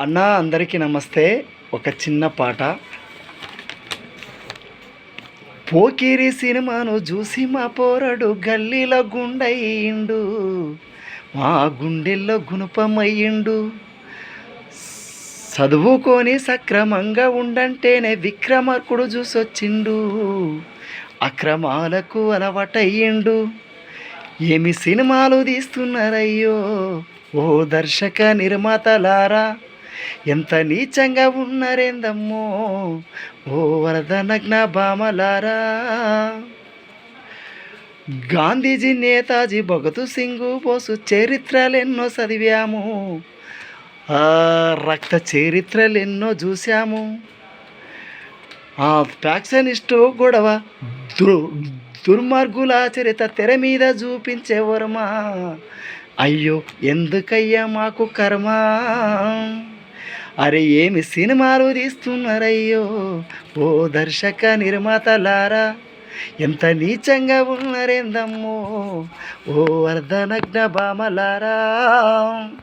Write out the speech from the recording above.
అన్న అందరికీ నమస్తే. ఒక చిన్న పాట. పోకిరి సినిమాను చూసి మా పోరడు గల్లీలో గుండయిండు. మా గుండెల్లో గుణపమయ్యిండు చదువుకొని సక్రమంగా ఉండంటేనే విక్రమార్కుడు చూసొచ్చిండు. అక్రమాలకు అలవాటయ్యిండు. ఏమి సినిమాలు తీస్తున్నారయ్యో? ఓ దర్శక నిర్మాతలారా ఎంత నీచంగా ఉన్నారేందమ్మో ఓ వరద నగ్న భామలారా గాంధీజీ నేతాజీ భగత్ సింగ్ బోసు చరిత్రలెన్నో చదివాము. ఆ రక్త చరిత్రలెన్నో చూసాము ఆ ఫ్యాక్షనిస్టు గొడవ దు దుర్మార్గుల చరిత తెర మీద చూపించే వర్మా. అయ్యో ఎందుకయ్యా మాకు కర్మ? అరే ఏమి సినిమాలు తీస్తున్నారయ్యో ఓ దర్శక నిర్మాతలారా ఎంత నీచంగా ఉన్నారేందమ్మో? ఓ వర్ధనగ్న బామలారా